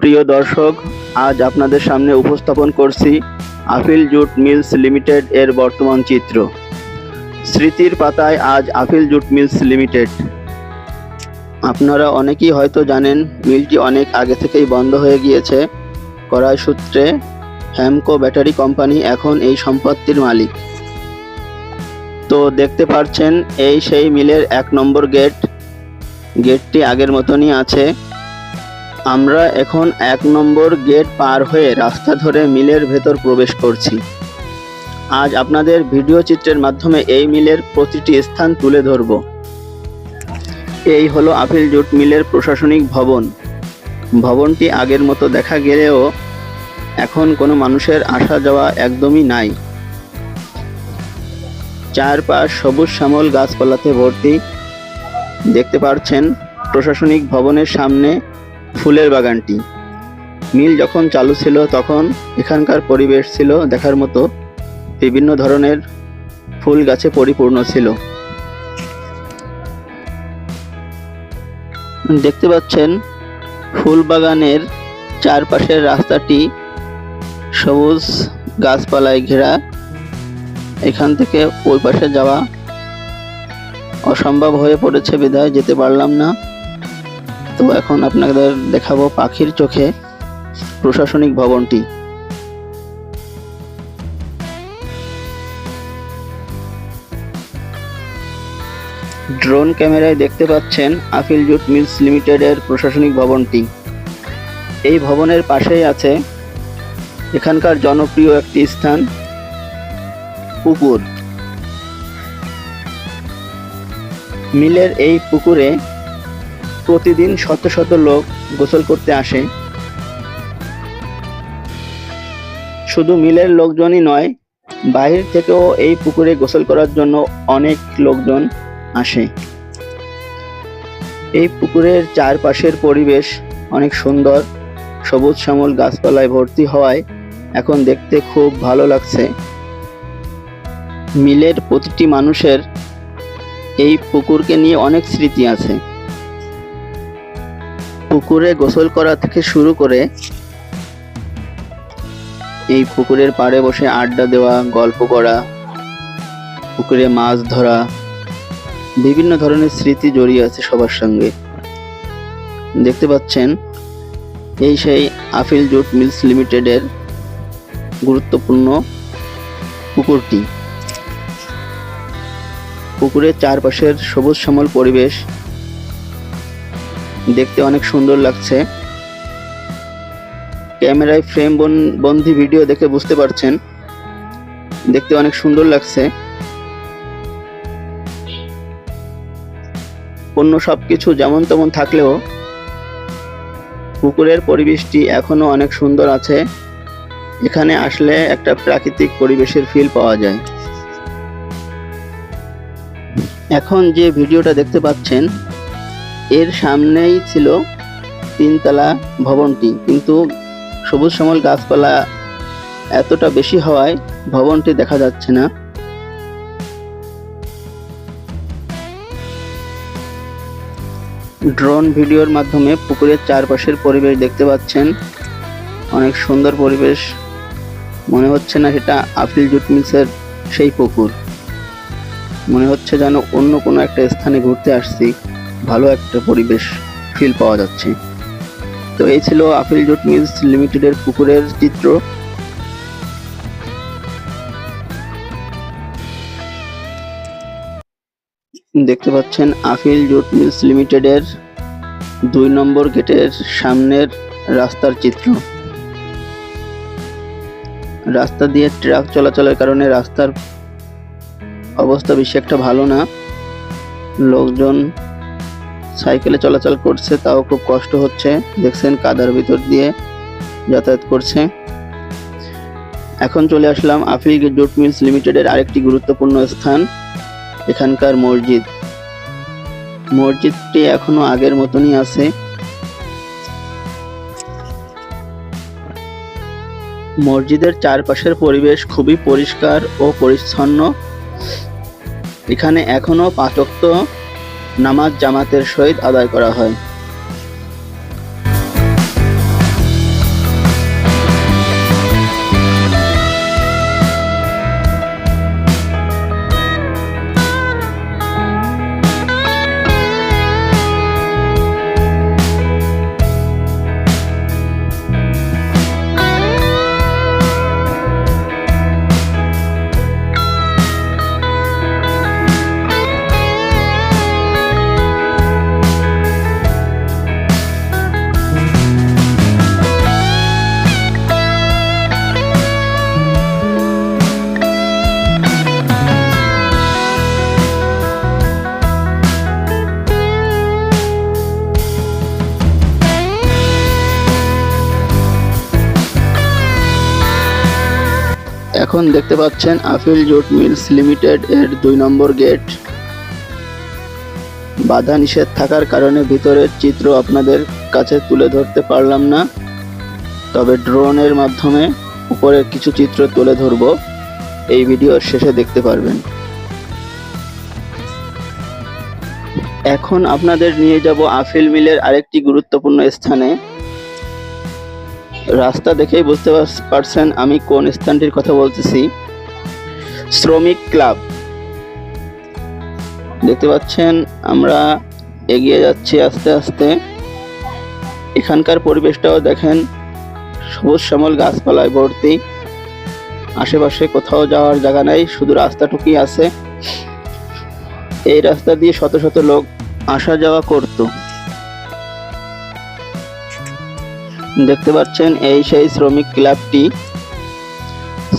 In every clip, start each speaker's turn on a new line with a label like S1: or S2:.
S1: প্রিয় দর্শক, আজ আপনাদের সামনে উপস্থাপন করছি আফিল জুট মিলস লিমিটেড এর বর্তমান চিত্র। স্মৃতির পাতায় আজ আফিল জুট মিলস লিমিটেড। আপনারা অনেকেই হয়তো জানেন, মিলটি অনেক আগে থেকেই বন্ধ হয়ে গিয়েছে। করার সূত্রে, হ্যামকো ব্যাটারি কোম্পানি এখন এই সম্পত্তির মালিক। তো দেখতে পাচ্ছেন এই সেই মিলের এক নম্বর গেট। গেটটি আগের মতনই আছে। আমরা এখন এক নম্বর গেট পার হয়ে রাস্তা ধরে মিলের ভেতর প্রবেশ করছি। আজ আপনাদের ভিডিও চিত্রের মাধ্যমে এই মিলের প্রতিটি স্থান তুলে ধরব। এই হলো আপিল জুট মিলের প্রশাসনিক ভবন। ভবনটি আগের মতো দেখা গেলেও এখন কোনো মানুষের আসা যাওয়া একদমই নাই। চারপাশ সবুজ শ্যামল গাছপালাতে ভর্তি। দেখতে পাচ্ছেন প্রশাসনিক ভবনের সামনে ফুলের বাগানটি। মিল যখন চালু ছিল তখন এখানকার পরিবেশ ছিল দেখার মতো। বিভিন্ন ধরনের ফুল গাছে পরিপূর্ণ ছিল। দেখতে পাচ্ছেন, ফুল বাগানের চারপাশের রাস্তাটি সবুজ গাছপালায় ঘেরা। এখান থেকে ওই পাশে যাওয়া অসম্ভব হয়ে পড়েছে বিধায় যেতে পারলাম না। তো এখন আপনাদের দেখাবো পাখির চোখে প্রশাসনিক ভবনটি। ড্রোন ক্যামেরায় দেখতে পাচ্ছেন আফিল জুট মিলস লিমিটেডের প্রশাসনিক ভবনটি। এই ভবনের পাশেই আছে এখানকার জনপ্রিয় একটি স্থান, পুকুর। মিলের এই পুকুরে প্রতিদিন শত শত লোক গোসল করতে আসে। শুধু মিলের লোকজনই নয়, বাহির থেকেও এই পুকুরে গোসল করার জন্য অনেক লোকজন আসে। এই পুকুরের চারপাশের পরিবেশ অনেক সুন্দর, সবুজ শ্যামল গাছপালায় ভর্তি হওয়ায় এখন দেখতে খুব ভালো লাগছে। মিলের প্রতিটি মানুষের এই পুকুরকে নিয়ে অনেক স্মৃতি আছে। পুকুরে গোসল করা থেকে শুরু করে এই পুকুরের পাড়ে বসে আড্ডা দেওয়া, গল্প করা, পুকুরে মাছ ধরা, বিভিন্ন ধরনের স্মৃতি জড়িয়ে আছে সবার সঙ্গে। দেখতে পাচ্ছেন, এই সেই আফিল জুট মিলস লিমিটেডের গুরুত্বপূর্ণ পুকুরটি। পুকুরের চারপাশের সবুজ শ্যামল পরিবেশ দেখতে অনেক সুন্দর লাগছে। ক্যামেরায় ফ্রেম বন্দি ভিডিও দেখে বুঝতে পারছেন। দেখতে অনেক সুন্দর লাগছে। অন্য সবকিছু যেমন তেমন থাকলেও পুকুরের পরিবেশটি এখনও অনেক সুন্দর আছে। এখানে আসলে একটা প্রাকৃতিক পরিবেশের ফিল পাওয়া যায়। এখন যে ভিডিওটা দেখতে পাচ্ছেন এর সামনেই ছিল তিনতলা ভবনটি। কিন্তু সবুজ শ্যামল গাছপালা এতটা বেশি হওয়ায় ভবনটি দেখা যাচ্ছে না। ড্রোন ভিডিওর মাধ্যমে পুকুরের চারপাশের পরিবেশ দেখতে পাচ্ছেন। অনেক সুন্দর পরিবেশ। মনে হচ্ছে না সেটা আপিল জুট মিলসের সেই পুকুর। মনে হচ্ছে যেন অন্য কোনো একটা স্থানে ঘুরতে আসছি। ভালো একটা পরিবেশ ফিল পাওয়া যাচ্ছে। তো এই ছিল আপিল জুট মিলস লিমিটেডের পুকুরের চিত্র। দেখতে পাচ্ছেন আফিল জুট মিলস লিমিটেডের দুই নম্বর গেটের সামনের রাস্তার চিত্র। রাস্তা দিয়ে ট্রাক চলাচলের কারণে রাস্তার অবস্থা বেশি একটা ভালো না। লোকজন সাইকেলে চলাচল করছে, তাও খুব কষ্ট হচ্ছে। দেখছেন কাদার ভিতর দিয়ে যাতায়াত করছে। এখন চলে আসলাম আফিল জুট মিলস লিমিটেডের আরেকটি গুরুত্বপূর্ণ স্থান, এখানকার মসজিদ। মসজিদটি এখনও আগের মতনই আছে। মসজিদের চারপাশের পরিবেশ খুবই পরিষ্কার ও পরিচ্ছন্ন। এখানে এখনও পাঁচক্ত নামাজ জামাতের সহিত আদায় করা হয়। এখন দেখতে পাচ্ছেন আফিল জুট মিলস লিমিটেড এর দুই নম্বর গেট। বাধা নিষেধ থাকার কারণে ভিতরের চিত্র আপনাদের কাছে তুলে ধরতে পারলাম না। তবে ড্রোনের মাধ্যমে উপরের কিছু চিত্র তুলে ধরব। এই ভিডিওর শেষে দেখতে পারবেন। এখন আপনাদের নিয়ে যাব আফিল মিলের আরেকটি গুরুত্বপূর্ণ স্থানে। রাস্তা দেখেই বুঝতে পার- পারছেন আমি কোন স্থানটির কথা বলতেছি। শ্রমিক ক্লাব। দেখতে পাচ্ছেন, আমরা এগিয়ে যাচ্ছি আস্তে আস্তে। এখানকার পরিবেশটাও দেখেন, সবুজ শ্যামল গাছপালায় ভর্তি। আশেপাশে কোথাও যাওয়ার জায়গা নাই, শুধু রাস্তাটুকুই আছে। এই রাস্তা দিয়ে শত শত লোক আসা যাওয়া করত। দেখতে পাচ্ছেন এই সেই শ্রমিক ক্লাবটি।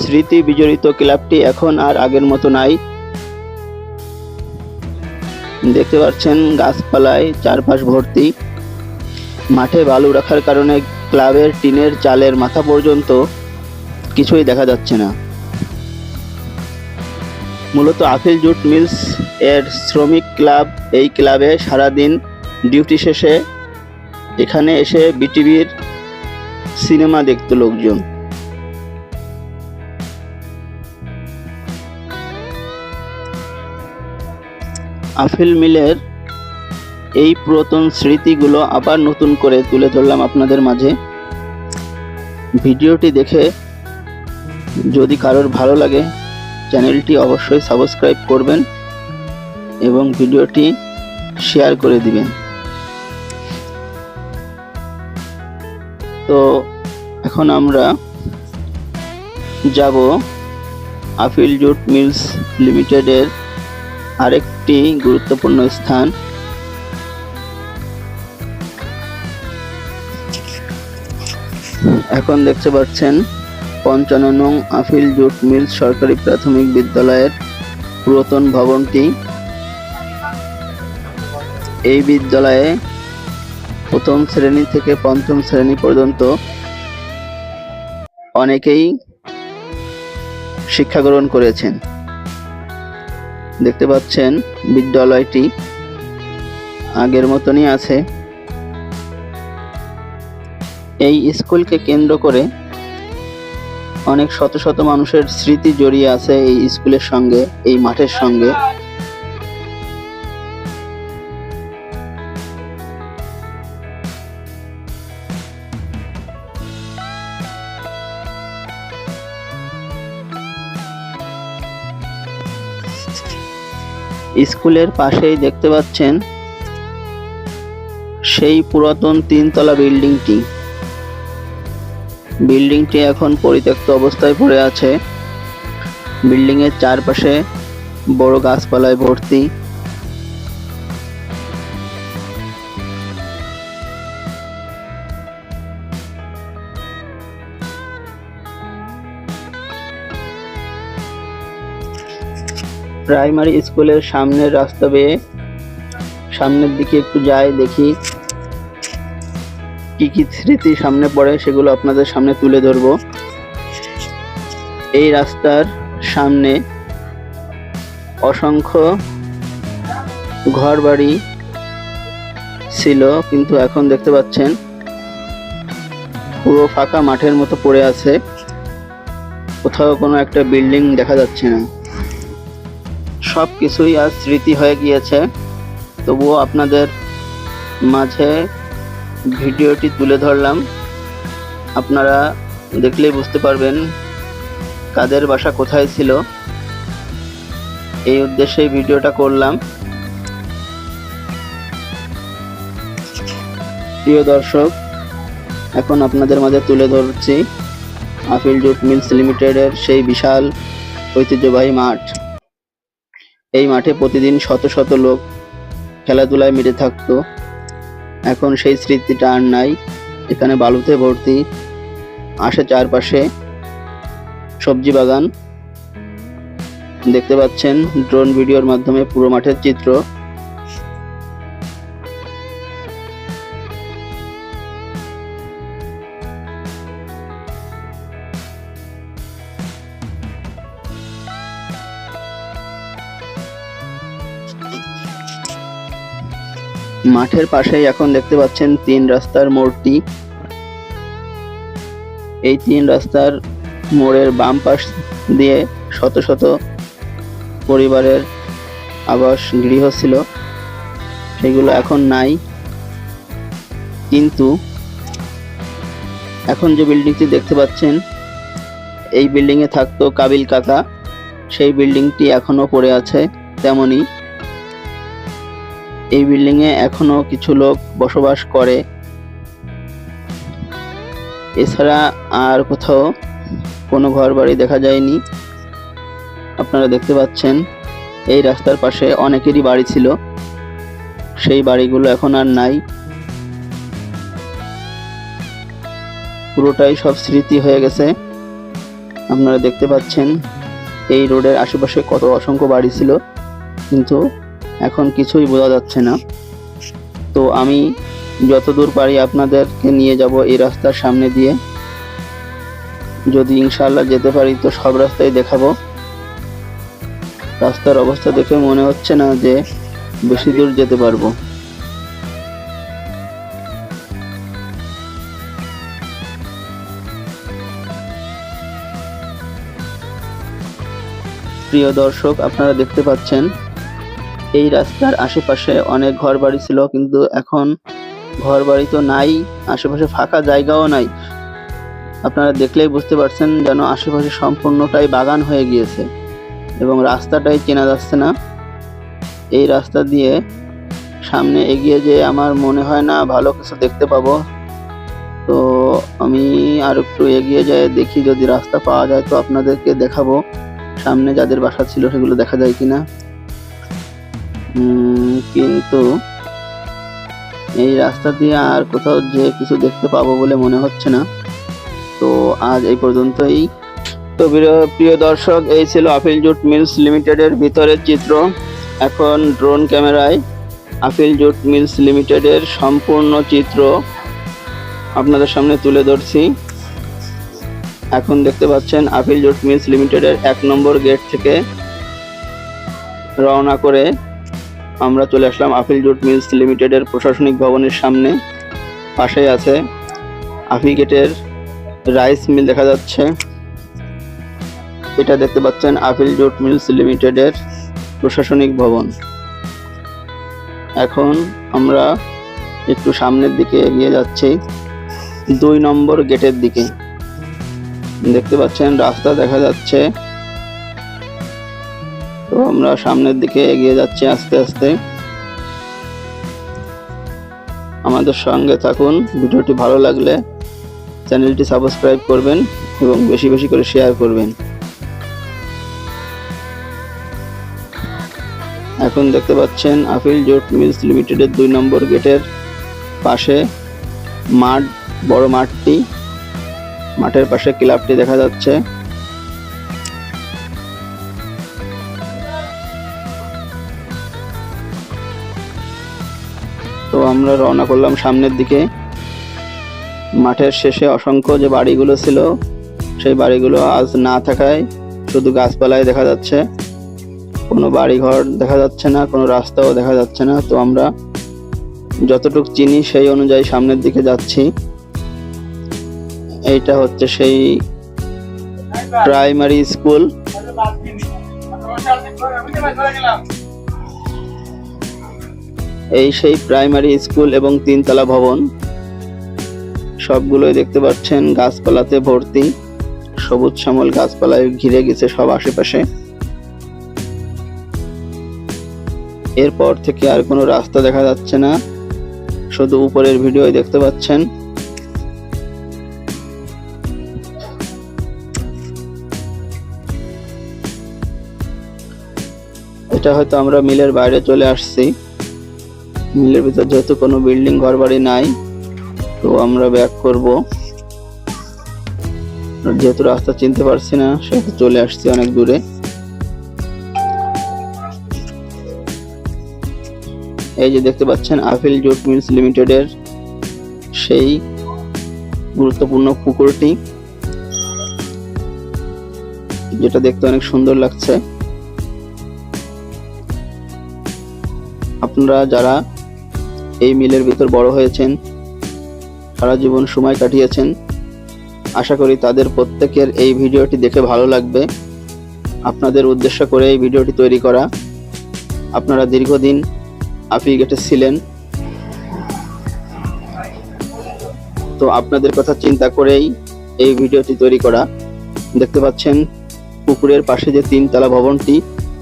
S1: স্মৃতি বিজড়িত ক্লাবটি এখন আর আগের মতো নাই। দেখতে পাচ্ছেন গাছপালায় চারপাশ ভর্তি। মাঠে বালু রাখার কারণে ক্লাবের টিনের চালের মাথা পর্যন্ত কিছুই দেখা যাচ্ছে না। মূলত আফিল জুট মিলস এর শ্রমিক ক্লাব এই ক্লাবে সারাদিন ডিউটি শেষে এখানে এসে বিটিভির সিনেমা দেখত লোকজন। আফিল মিলের এই পুরাতন স্মৃতিগুলো আবার নতুন করে তুলে ধরলাম আপনাদের মাঝে। ভিডিওটি দেখে যদি কারোর ভালো লাগে, চ্যানেলটি অবশ্যই সাবস্ক্রাইব করবেন এবং ভিডিওটি শেয়ার করে দিবেন। তো এখন আমরা যাব আফিল জুট মিলস লিমিটেডের আরেকটি গুরুত্বপূর্ণ স্থান। এখন দেখতে পাচ্ছেন পঞ্চান্ন নং আফিল জুট মিলস সরকারি প্রাথমিক বিদ্যালয়ের পুরাতন ভবনটি। এই বিদ্যালয়ে প্রথম শ্রেণি থেকে পঞ্চম শ্রেণি পর্যন্ত অনেকেই শিক্ষা গ্রহণ করেছেন। দেখতে পাচ্ছেন, বিদ্যালয়টি আগের মতনই আছে। এই স্কুলকে কেন্দ্র করে অনেক শত শত মানুষের স্মৃতি জড়িয়ে আছে এই স্কুলের সঙ্গে, এই মাঠের সঙ্গে। স্কুলের পাশেই দেখতে পাচ্ছেন সেই পুরাতন তিনতলা বিল্ডিংটি। বিল্ডিংটি এখন পরিত্যক্ত অবস্থায় পড়ে আছে। বিল্ডিং এর চারপাশে বড় গাছপালায় ভর্তি। প্রাইমারি স্কুলের সামনের রাস্তা বেয়ে সামনের দিকে একটু যাই, দেখি কি কি স্মৃতি সামনে পড়ে, সেগুলো আপনাদের সামনে তুলে ধরবো। এই রাস্তার সামনে অসংখ্য ঘর বাড়ি ছিল, কিন্তু এখন দেখতে পাচ্ছেন পুরো ফাঁকা মাঠের মতো পড়ে আছে। কোথাও কোনো একটা বিল্ডিং দেখা যাচ্ছে না। সব কিছুই আজ স্মৃতি হয়ে গিয়েছে। তবুও আপনাদের মাঝে ভিডিওটি তুলে ধরলাম। আপনারা দেখলেই বুঝতে পারবেন কাদের বাসা কোথায় ছিল। এই উদ্দেশ্যে ভিডিওটা করলাম। প্রিয় দর্শক, এখন আপনাদের মাঝে তুলে ধরছি আফিল জুট মিলস লিমিটেডের সেই বিশাল ঐতিহ্যবাহী মাঠ। এই মাঠে প্রতিদিন শত শত লোক খেলাধুলায় মেতে থাকত। এখন সেই স্মৃতিটা আর নাই। এখানে বালুতে ভর্তি, আসে চারপাশে সবজি বাগান। দেখতে পাচ্ছেন ড্রোন ভিডিওর মাধ্যমে পুরো মাঠের চিত্র। মাঠের পাশেই এখন দেখতে পাচ্ছেন তিন রাস্তার মোড়টি এই তিন রাস্তার মোড়ের বাম পাশ দিয়ে শত শত পরিবারের আবাস গৃহ ছিল। সেগুলো এখন নাই। কিন্তু এখন যে বিল্ডিংটি দেখতে পাচ্ছেন, এই বিল্ডিংয়ে থাকতো কাবিল কাকা। সেই বিল্ডিংটি এখনও পড়ে আছে তেমনি এই বিল্ডিংয়ে এখনও কিছু লোক বসবাস করে। এছাড়া আর কোথাও কোনো ঘর বাড়ি দেখা যায়নি। আপনারা দেখতে পাচ্ছেন, এই রাস্তার পাশে অনেকেরই বাড়ি ছিল। সেই বাড়িগুলো এখন আর নাই। পুরোটাই সব স্মৃতি হয়ে গেছে। আপনারা দেখতে পাচ্ছেন, এই রোডের আশেপাশে কত অসংখ্য বাড়ি ছিল। কিন্তু এখন কিছুই বোঝা যাচ্ছে না। তো আমি যতদূর পারি আপনাদেরকে নিয়ে যাব এই রাস্তার সামনে দিয়ে। যদি ইনশাআল্লাহ যেতে পারি তো সব রাস্তায় দেখাবো। রাস্তার অবস্থা দেখে মনে হচ্ছে না যে বেশি দূর যেতে পারব। প্রিয় দর্শক, আপনারা দেখতে পাচ্ছেন এই রাস্তার আশেপাশে অনেক ঘর বাড়ি ছিল, কিন্তু এখন ঘর বাড়ি তো নাই, আশেপাশে ফাঁকা জায়গাও নাই। আপনারা দেখলেই বুঝতে পারছেন যেন আশেপাশে সম্পূর্ণটাই বাগান হয়ে গিয়েছে, এবং রাস্তাটাই চেনা যাচ্ছে না। এই রাস্তা দিয়ে সামনে এগিয়ে যেয়ে আমার মনে হয় না ভালো কিছু দেখতে পাবো। তো আমি আর একটু এগিয়ে যাই দেখি যদি রাস্তা পাওয়া যায় তো আপনাদেরকে দেখাবো, সামনে যাদের বাসা ছিল সেগুলো দেখা যায় কিনা। কিন্তু এই রাস্তা দিয়ে আর কোথাও যে কিছু দেখতে পাবো বলে মনে হচ্ছে না। তো আজ এই পর্যন্তই। তো প্রিয়- দর্শক, এই ছিল আফিল জুট মিলস লিমিটেডের ভিতরের চিত্র। এখন ড্রোন ক্যামেরায় আফিল জুট মিলস লিমিটেডের সম্পূর্ণ চিত্র আপনাদের সামনে তুলে ধরছি। এখন দেখতে পাচ্ছেন আফিল জুট মিলস লিমিটেডের এক নম্বর গেট থেকে রওনা করে আমরা চলে আসলাম আফিল জুট মিলস লিমিটেডের প্রশাসনিক ভবনের সামনে। পাশেই আছে আফি গেটের রাইস মিল দেখা যাচ্ছে। এটা দেখতে পাচ্ছেন আফিল জুট মিলস লিমিটেডের প্রশাসনিক ভবন। এখন আমরা একটু সামনের দিকে এগিয়ে যাচ্ছি, দুই নম্বর গেটের দিকে। দেখতে পাচ্ছেন রাস্তা দেখা যাচ্ছে তো আমরা সামনের দিকে এগিয়ে যাচ্ছি আস্তে আস্তে। আমাদের সঙ্গে থাকুন। ভিডিওটি ভালো লাগলে চ্যানেলটি সাবস্ক্রাইব করবেন এবং বেশি বেশি করে শেয়ার করবেন। এখন দেখতে পাচ্ছেন আফিল জোট মিলস লিমিটেডের দুই নম্বর গেটের পাশে মাঠ, বড় মাঠটি। মাঠের পাশে ক্লাবটি দেখা যাচ্ছে। আমরা রওনা করলাম সামনের দিকে। মাঠের শেষে অসংখ্য যে বাড়িগুলো ছিল, সেই বাড়িগুলো আজ না থাকায় শুধু গাছপালায় দেখা যাচ্ছে। কোনো বাড়িঘর দেখা যাচ্ছে না, কোনো রাস্তাও দেখা যাচ্ছে না। তো আমরা যতটুকু চিনি সেই অনুযায়ী সামনের দিকে যাচ্ছি। এইটা হচ্ছে সেই প্রাইমারি স্কুল এই সেই প্রাইমারি স্কুল এবং তিনতলা ভবন। সবগুলোই দেখতে পাচ্ছেন গাছপালাতে ভর্তি। সবুজ শ্যামল গাছপালায় ঘিরে গেছে সব আশেপাশে। এরপর থেকে আর কোনো রাস্তা দেখা যাচ্ছে না। শুধু উপরের ভিডিও দেখতে পাচ্ছেন। এটা হয়তো আমরা মিলের বাইরে চলে আসছি। মিলের ভিতর যেহেতু কোনো বিল্ডিং ঘর বাড়ি নাই, তো আমরা ব্যাক করব। যেহেতু রাস্তা চিনতে পারছি না, সেহেতু চলে আসছি অনেক দূরে। এই যে দেখতে পাচ্ছেন আফিল জুট মিলস লিমিটেডের সেই গুরুত্বপূর্ণ পুকুরটি, যেটা দেখতে অনেক সুন্দর লাগছে। আপনারা যারা এই মিলের ভিতর বড় হয়েছেন, সারা জীবন সময় কাটিয়েছেন। আশা করি তাদের প্রত্যেকের এই ভিডিওটি দেখে ভালো লাগবে। আপনাদের উদ্দেশ্য করে এই ভিডিওটি তৈরি করা। আপনারা দীর্ঘদিন আফি গেটে ছিলেন। তো আপনাদের কথা চিন্তা করেই এই ভিডিওটি তৈরি করা। দেখতে পাচ্ছেন, পুকুরের পাশে যে তিনতলা ভবনটি,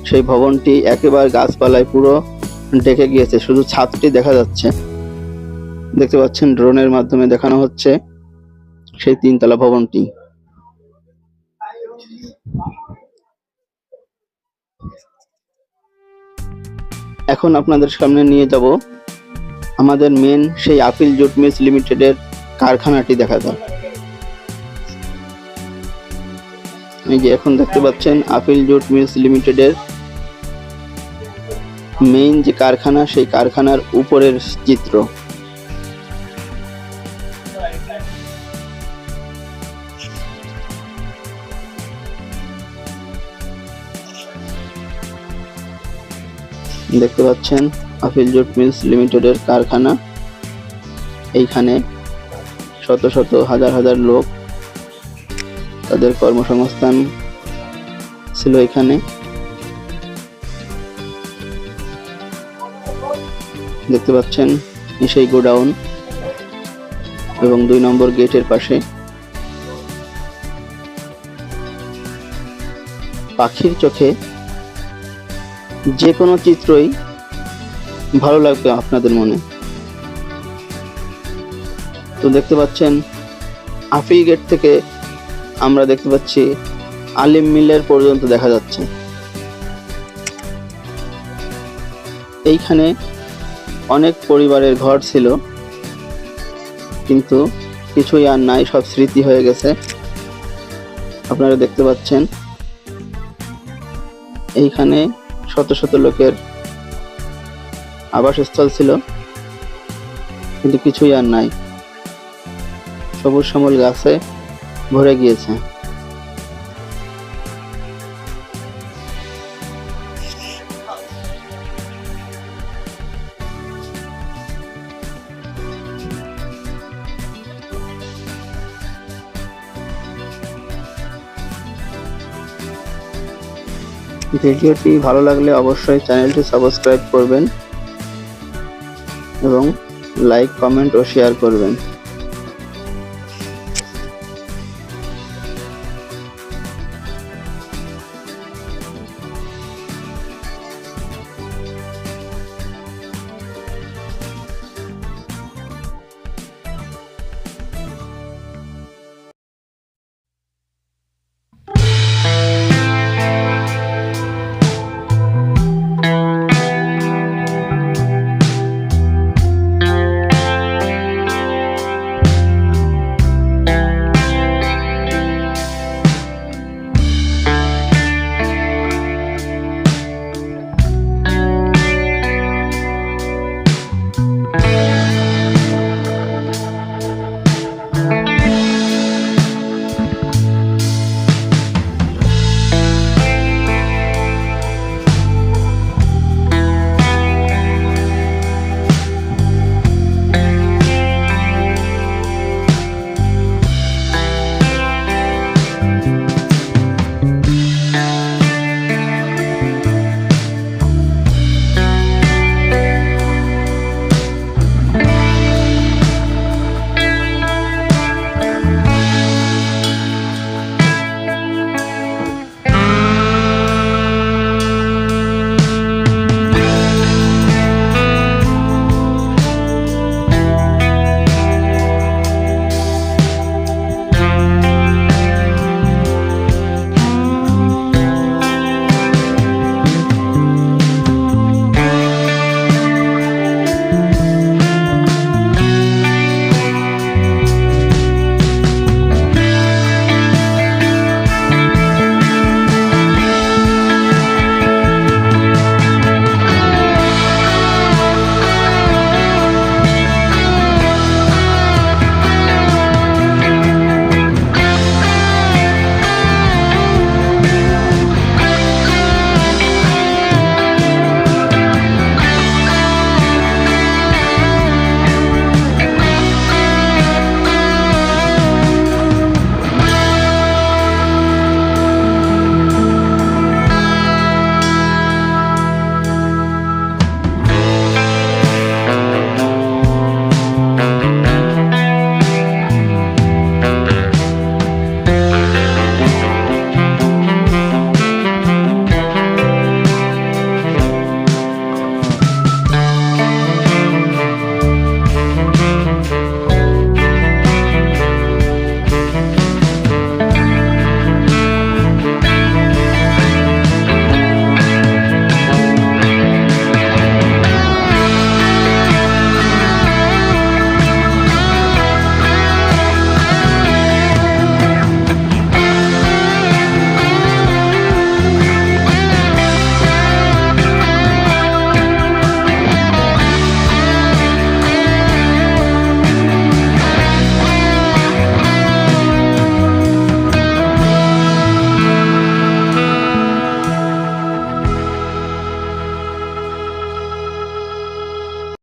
S1: সেই ভবনটি একেবারে গাছপালায় পুরো ঢেকে গিয়েছে, শুধু ছাদটি দেখা যাচ্ছে। দেখতে পাচ্ছেন, ড্রোনের মাধ্যমে দেখানো হচ্ছে সেই তিনতলা ভবনটি। এখন আপনাদের সামনে নিয়ে যাব আমাদের মেন সেই আপিল জুট মিলস লিমিটেডের কারখানাটি দেখা যাক। এই যে এখন দেখতে পাচ্ছেন, আপিল জুট মিলস লিমিটেডের মেইন যে কারখানা, সেই কারখানার উপরের চিত্র। দেখতে পাচ্ছেন আপিল জুট মিলস লিমিটেডের কারখানা। এইখানে শত শত, হাজার হাজার লোক তাদের কর্মসংস্থান ছিল এখানে। দেখতে পাচ্ছেন, সেই গোডাউন এবং দুই নম্বর গেটের পাশে পাখির চোখে যে কোনো চিত্রই ভালো লাগবে আপনাদের মনে। তো দেখতে পাচ্ছেন আফি গেট থেকে আমরা দেখতে পাচ্ছি, আলিম মিলের পর্যন্ত দেখা যাচ্ছে। এইখানে অনেক পরিবারের ঘর ছিল, কিন্তু কিছুই আর নাই, সব স্মৃতি হয়ে গেছে। আপনারা দেখতে পাচ্ছেন, এইখানে শত শত লোকের আবাসস্থল ছিল, কিন্তু কিছুই আর নাই। সবুজ শ্যামল গাছে ভরে গিয়েছে। ভিডিওটি ভালো লাগলে অবশ্যই চ্যানেলটি সাবস্ক্রাইব করবেন এবং লাইক কমেন্ট ও শেয়ার করবেন।